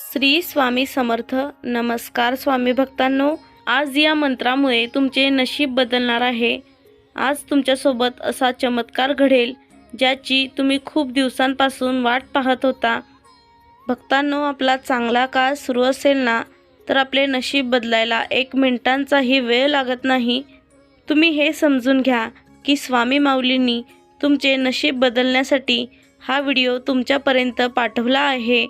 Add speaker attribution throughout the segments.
Speaker 1: श्री स्वामी समर्थ. नमस्कार स्वामी भक्तांनो. आज या मंत्रामुळे तुमचे नशीब बदलणार आहे. आज तुमच्यासोबत असा चमत्कार घडेल ज्याची तुम्ही खूप दिवसांपासून वाट पाहत होता. भक्तांनो आपला चांगला काळ सुरू असेल ना तर आपले नशीब बदलायला एक मिनिटांचाही वेळ लागत नाही. तुम्ही हे समजून घ्या की स्वामी माऊलींनी तुमचे नशीब बदलण्यासाठी हा व्हिडिओ तुमच्यापर्यंत पाठवला आहे.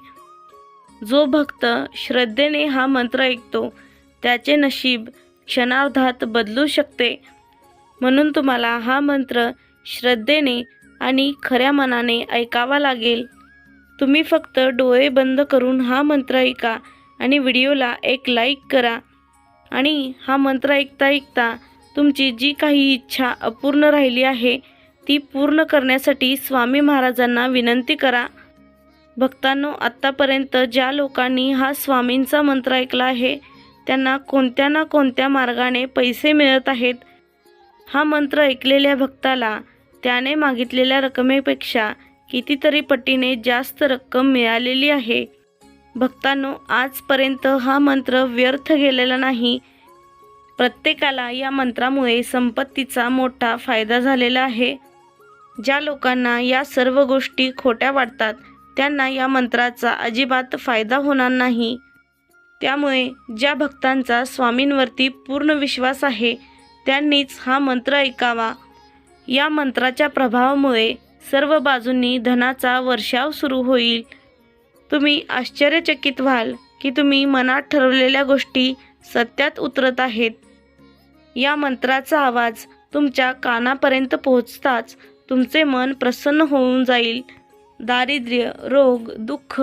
Speaker 1: जो भक्त श्रद्धेने हा मंत्र ऐकतो त्याचे नशीब क्षणार्धात बदलू शकते. म्हणून तुम्हाला हा मंत्र श्रद्धेने आणि खऱ्या मनाने ऐकावा लागेल. तुम्ही फक्त डोळे बंद करून हा मंत्र ऐका आणि व्हिडिओला एक लाईक करा. आणि हा मंत्र ऐकता ऐकता तुमची जी काही इच्छा अपूर्ण राहिली आहे ती पूर्ण करण्यासाठी स्वामी महाराजांना विनंती करा. भक्तांनो आत्तापर्यंत ज्या लोकांनी हा स्वामींचा मंत्र ऐकला आहे त्यांना कोणत्या ना कोणत्या मार्गाने पैसे मिळत आहेत हा मंत्र ऐकलेल्या भक्ताला त्याने मागितलेल्या रकमेपेक्षा कितीतरी पटीने जास्त रक्कम मिळालेली आहे. भक्तांनो आजपर्यंत हा मंत्र व्यर्थ गेलेला नाही. प्रत्येकाला या मंत्रामुळे संपत्तीचा मोठा फायदा झालेला आहे. ज्या लोकांना या सर्व गोष्टी खोट्या वाटतात त्यांना या मंत्राचा अजिबात फायदा होणार नाही. त्यामुळे ज्या भक्तांचा स्वामींवरती पूर्ण विश्वास आहे त्यांनीच हा मंत्र ऐकावा. या मंत्राच्या प्रभावामुळे सर्व बाजूंनी धनाचा वर्षाव सुरू होईल. तुम्ही आश्चर्यचकित व्हाल की तुम्ही मनात ठरवलेल्या गोष्टी सत्यात उतरत आहेत. या मंत्राचा आवाज तुमच्या कानापर्यंत पोहोचताच तुमचे मन प्रसन्न होऊन जाईल. दारिद्र्य रोग दुःख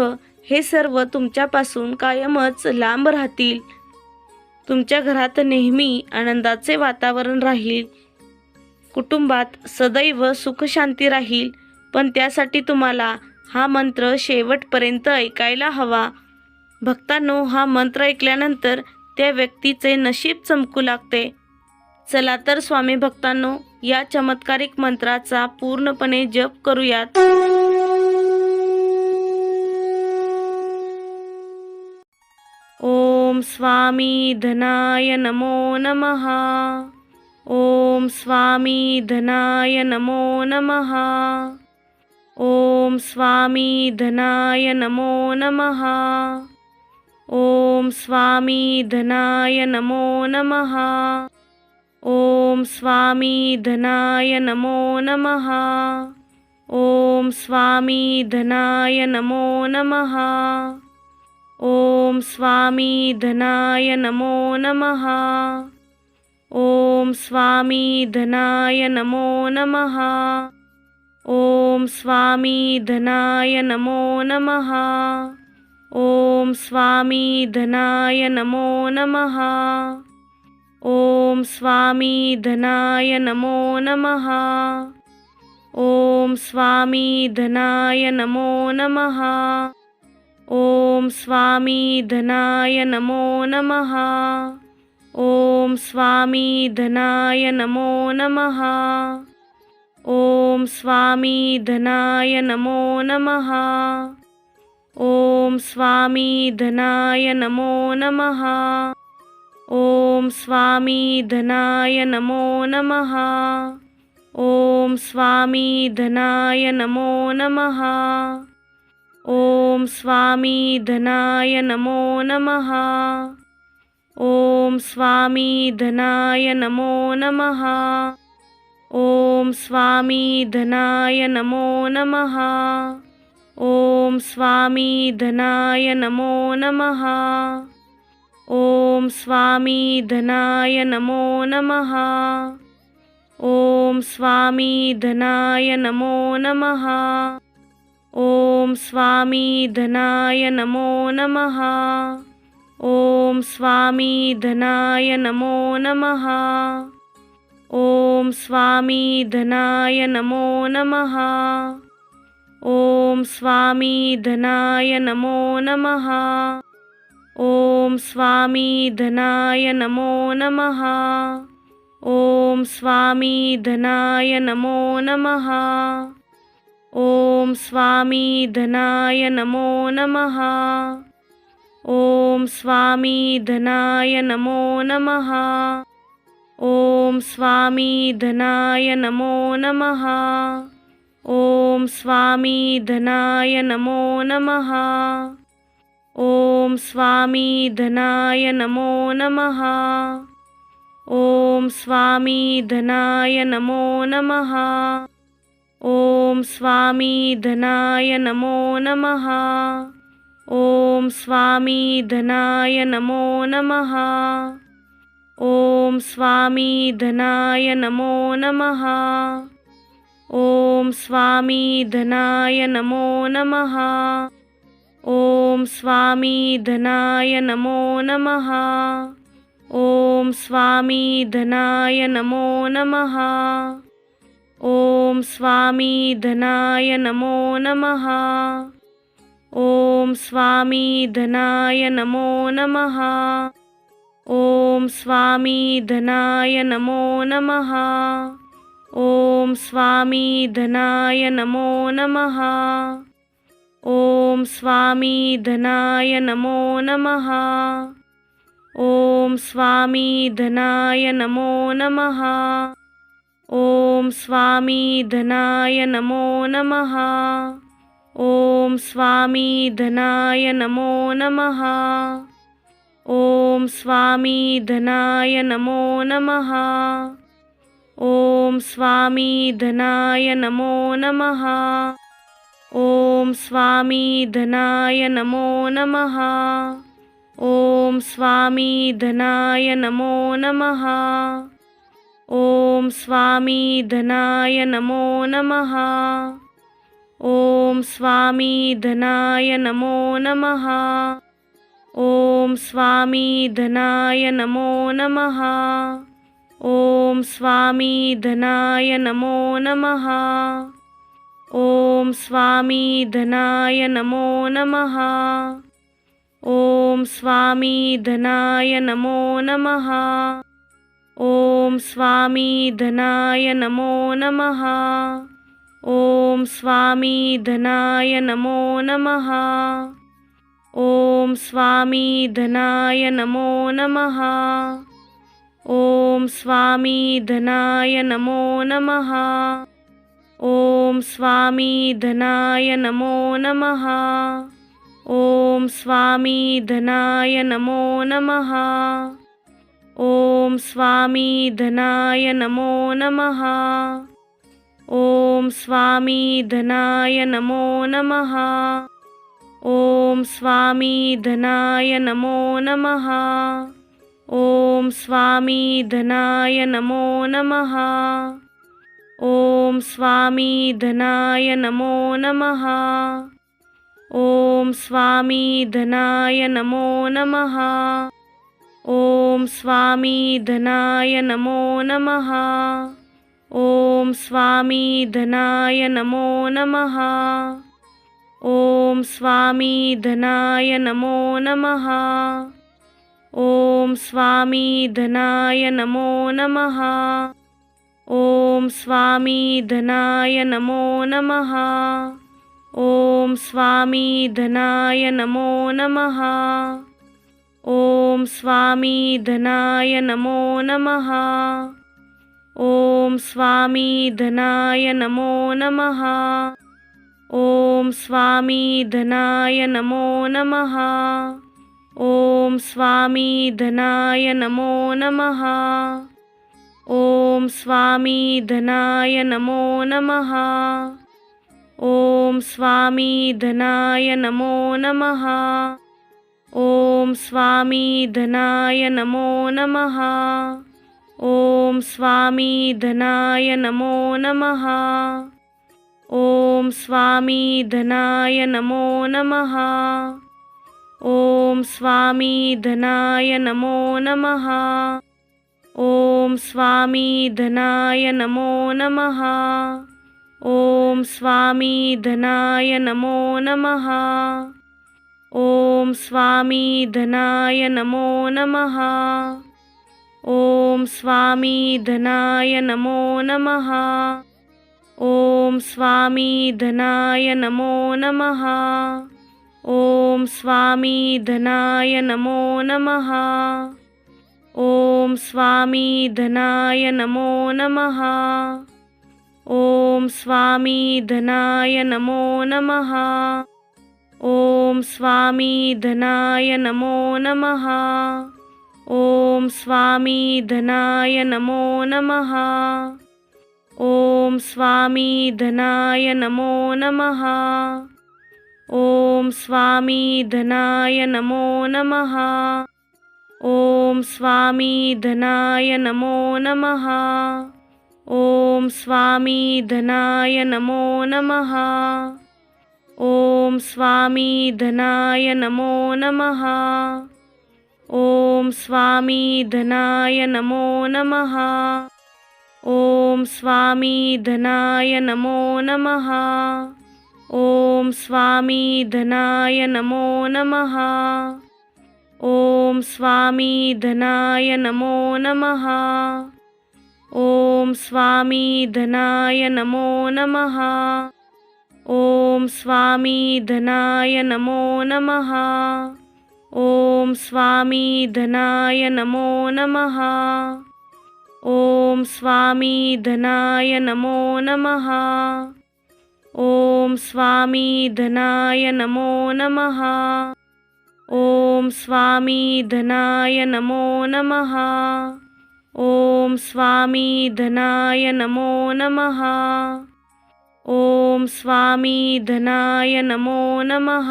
Speaker 1: हे सर्व तुमच्यापासून कायमच लांब राहतील. तुमच्या घरात नेहमी आनंदाचे वातावरण राहील. कुटुंबात सदैव सुखशांती राहील. पण त्यासाठी तुम्हाला हा मंत्र शेवटपर्यंत ऐकायला हवा. भक्तांनो हा मंत्र ऐकल्यानंतर त्या व्यक्तीचे नशीब चमकू लागते. चला तर स्वामी भक्तांनो या चमत्कारिक मंत्राचा पूर्णपणे जप करूयात. ओम स्वामी धनाय नमो नमः। ओम स्वामी धनाय नमो नमः। ओम स्वामी धनाय नमो नमः। ओम स्वामी धनाय नमो नमः। ओम स्वामी धनाय नमो नमः। ओम स्वामी धनाय नमो नमः। ओम स्वामी धनाय नमो नमः। ओम स्वामी धनाय नमो नमः। ओम स्वामी धनाय नमो नमः। ओम स्वामी धनाय नमो नमः। ओम स्वामी धनाय नमो नमः। ओम स्वामी धनाय नमो नमः। ओम स्वामी धनाय नमो नमः। ओम स्वामी धनाय नमो नमः। ओम स्वामी धनाय नमो नमः। ओम स्वामी धनाय नमो नमः। ओम स्वामी धनाय नमो नमः। ओम स्वामी धनाय नमो नमः। ओम स्वामी धनाय नमो नमः। ओम स्वामी धनाय नमो नमः। ओम स्वामी धनाय नमो नमः। ओम स्वामी धनाय नमो नमः। ओम स्वामी धनाय नमो नमः। ओम स्वामी धनाय नमो नमः। ओम स्वामी धनाय नमो नमः। ओम स्वामी धनाय नमो नमः। ओम स्वामी धनाय नमो नमः। ओम स्वामी धनाय नमो नमः। ओम स्वामी धनाय नमो नमः। ओम स्वामी धनाय नमो नमः। ओम स्वामी धनाय नमो नमः। ओम स्वामी धनाय नमो नमः। ओम स्वामी धनाय नमो नमः। ओम स्वामी धनाय नमो नमः। ओम स्वामी धनाय नमो नमः। ओम स्वामी धनाय नमो नमः। ॐ स्वामी धनाय नमो नमः। ॐ स्वामी धनाय नमो नमः। ॐ स्वामी धनाय नमो नमः। ॐ स्वामी धनाय नमो नमः। ॐ स्वामी धनाय नमो नमः। ॐ स्वामी धनाय नमो नमः। ओम स्वामी धनाय नमो नमः। ओम स्वामी धनाय नमो नमः। ओम स्वामी धनाय नमो नमः। ओम स्वामी धनाय नमो नमः। ओम स्वामी धनाय नमो नमः। ओम स्वामी धनाय नमो नमः। ओम स्वामी धनाय नमो नमः। ओम स्वामी धनाय नमो नमः। ओम स्वामी धनाय नमो नमः। ओम स्वामी धनाय नमो नमः। ओम स्वामी धनाय नमो नमः। ओम स्वामी धनाय नमो नमः। ओम स्वामी धनाय नमो नमः। ओम स्वामी धनाय नमो नमः। ओम स्वामी धनाय नमो नमः। ओम स्वामी धनाय नमो नमः। ओम स्वामी धनाय नमो नमः। ओम स्वामी धनाय नमो नमः। ओम स्वामी धनाय नमो नमः। ओम स्वामी धनाय नमो नमः। ओम स्वामी धनाय नमो नमः। ओम स्वामी धनाय नमो नमः। ओम स्वामी धनाय नमो नमः। ओम स्वामी धनाय नमो नमः। ओम स्वामी धनाय नमो नमः। ओम स्वामी धनाय नमो नमः। ओम स्वामी धनाय नमो नमः। ओम स्वामी धनाय नमो नमः। ओम स्वामी धनाय नमो नमः। ओम स्वामी धनाय नमो नमः। ओम स्वामी धनाय नमो नमः। ओम स्वामी धनाय नमो नमः। ओम स्वामी धनाय नमो नमः। ओम स्वामी धनाय नमो नमः। ओम स्वामी धनाय नमो नमः। ओम स्वामी धनाय नमो नमः। ओम स्वामी धनाय नमो नमः। ओम स्वामी धनाय नमो नमः। ओम स्वामी धनाय नमो नमः। ओम स्वामी धनाय नमो नमः। ओम स्वामी धनाय नमो नमः। ओम स्वामी धनाय नमो नमः। ओम स्वामी धनाय नमो नमः। ओम स्वामी धनाय नमो नमः। ओम स्वामी धनाय नमो नमः। ओम स्वामी धनाय नमो नमः। ओम स्वामी धनाय नमो नमः। ओम स्वामी धनाय नमो नमः। ओम स्वामी धनाय नमो नमः। ओम स्वामी धनाय नमो नमः। ओम स्वामी धनाय नमो नमः। ओम स्वामी धनाय नमो नमः। ओम स्वामी धनाय नमो नमः। ओम स्वामी धनाय नमो नमः। ॐ स्वामी धनाय नमो नमः। ॐ स्वामी धनाय नमो नमः। ॐ स्वामी धनाय नमो नमः। ॐ स्वामी धनाय नमो नमः। ॐ स्वामी धनाय नमो नमः। ॐ स्वामी धनाय नमो नमः। ओम स्वामी धनाय नमो नमः। ओम स्वामी धनाय नमो नमः। ओम स्वामी धनाय नमो नमः। ओम स्वामी धनाय नमो नमः। ओम स्वामी धनाय नमो नमः। ओम स्वामी धनाय नमो नमः। ओम स्वामी धनाय नमो नमः। ओम स्वामी धनाय नमो नमः। ओम स्वामी धनाय नमो नमः। ओम स्वामी धनाय नमो नमः। ओम स्वामी धनाय नमो नमः। ओम स्वामी धनाय नमो नमः। ओम स्वामी धनाय नमो नमः।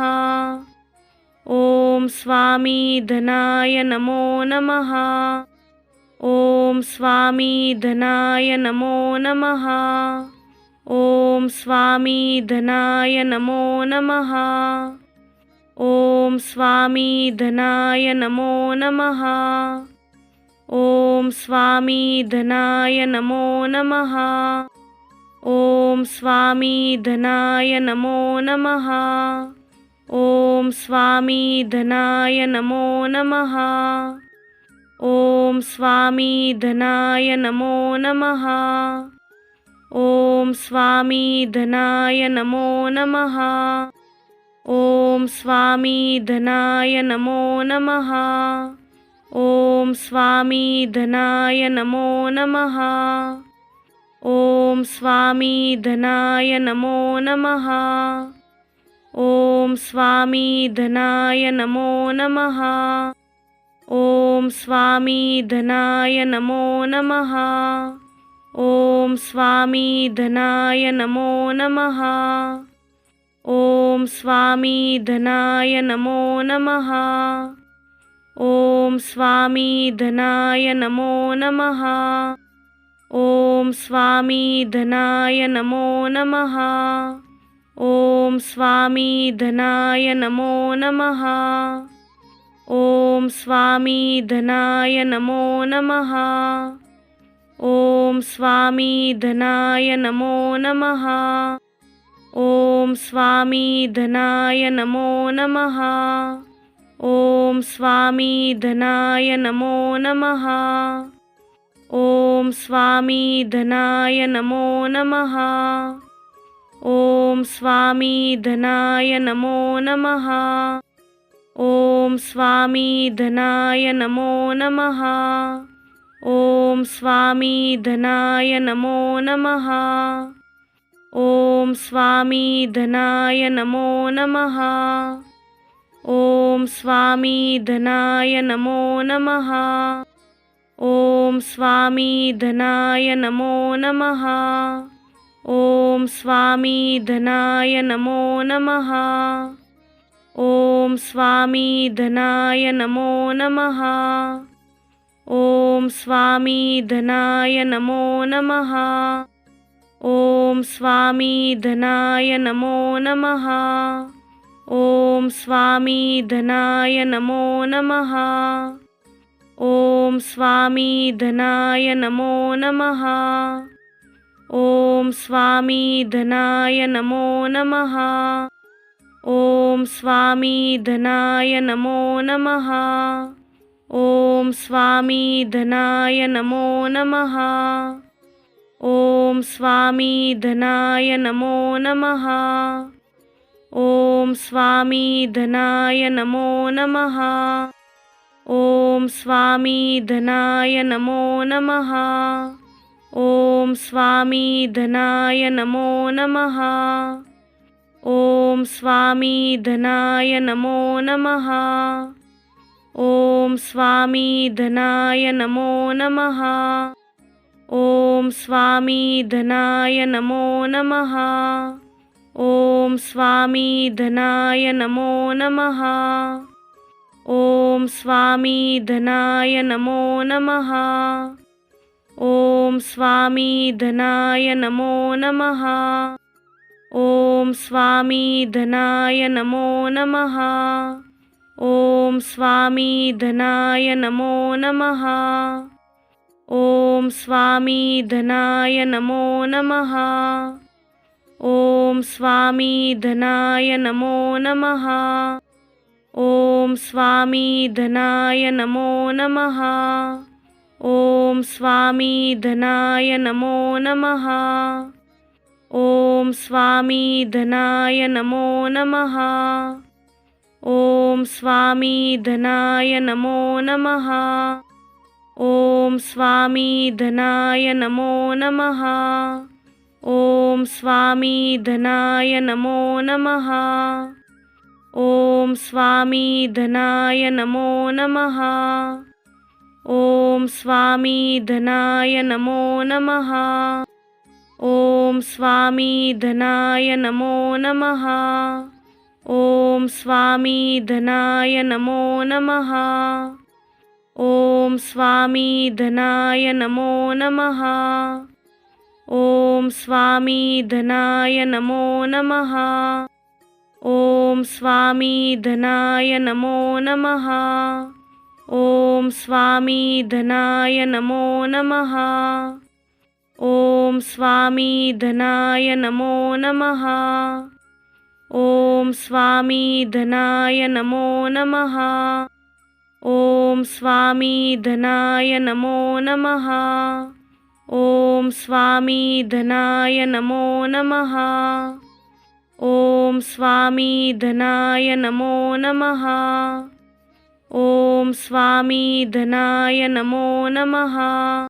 Speaker 1: ओम स्वामी धनाय नमो नमः। ओम स्वामी धनाय नमो नमः। ओम स्वामी धनाय नमो नमः। ओम स्वामी धनाय नमो नमः। ओम स्वामी धनाय नमो नमः। ओम स्वामी धनाय नमो नमः। ओम स्वामी धनाय नमो नमः। ओम स्वामी धनाय नमो नमः। ओम स्वामी धनाय नमो नमः। ओम स्वामी धनाय नमो नमः। ओम स्वामी धनाय नमो नमः। ॐ स्वामी धनाय नमो नमः। ॐ स्वामी धनाय नमो नमः। ॐ स्वामी धनाय नमो नमः। ॐ स्वामी धनाय नमो नमः। ॐ स्वामी धनाय नमो नमः। ॐ स्वामी धनाय नमो नमः। ओम स्वामी धनाय नमो नमः। ओम स्वामी धनाय नमो नमः। ओम स्वामी धनाय नमो नमः। ओम स्वामी धनाय नमो नमः। ओम स्वामी धनाय नमो नमः। ओम स्वामी धनाय नमो नमः। ओम स्वामी धनाय नमो नमः। ओम स्वामी धनाय नमो नमः। ओम स्वामी धनाय नमो नमः। ओम स्वामी धनाय नमो नमः। ओम स्वामी धनाय नमो नमः। ओम स्वामी धनाय नमो नमः। ओम स्वामी धनाय नमो नमः। ओम स्वामी धनाय नमो नमः। ओम स्वामी धनाय नमो नमः। ओम स्वामी धनाय नमो नमः। ओम स्वामी धनाय नमो नमः। ओम स्वामी धनाय नमो नमः। ओम स्वामी धनाय नमो नमः। ओम स्वामी धनाय नमो नमः। ओम स्वामी धनाय नमो नमः। ओम स्वामी धनाय नमो नमः। ओम स्वामी धनाय नमो नमः। ओम स्वामी धनाय नमो नमः। ओम स्वामी धनाय नमो नमः। ओम स्वामी धनाय नमो नमः। ओम स्वामी धनाय नमो नमः। ओम स्वामी धनाय नमो नमः। ओम स्वामी धनाय नमो नमः। ओम स्वामी धनाय नमो नमः। ओम स्वामी धनाय नमो नमः। ओम स्वामी धनाय नमो नमः। ओम स्वामी धनाय नमो नमः। ओम स्वामी धनाय नमो नमः। ओम स्वामी धनाय नमो नमः। ओम स्वामी धनाय नमो नमः। ओम स्वामी धनाय नमो नमः। ओम स्वामी धनाय नमो नमः। ओम स्वामी धनाय नमो नमः। ओम स्वामी धनाय नमो नमः। ओम स्वामी धनाय नमो नमः। ओम स्वामी धनाय नमो नमः। ओम स्वामी धनाय नमो नमः। ओम स्वामी धनाय नमो नमः। ओम स्वामी धनाय नमो नमः। ओम स्वामी धनाय नमो नमः। ओम स्वामी धनाय नमो नमः। ओम स्वामी धनाय नमो नमः। ओम स्वामी धनाय नमो नमः। ओम स्वामी धनाय नमो नमः। ओम स्वामी धनाय नमो नमः। ओम स्वामी धनाय नमो नमः। ओम स्वामी धनाय नमो नमः। ओम स्वामी धनाय नमो नमः। ओम स्वामी धनाय नमो नमः। ओम स्वामी धनाय नमो नमः।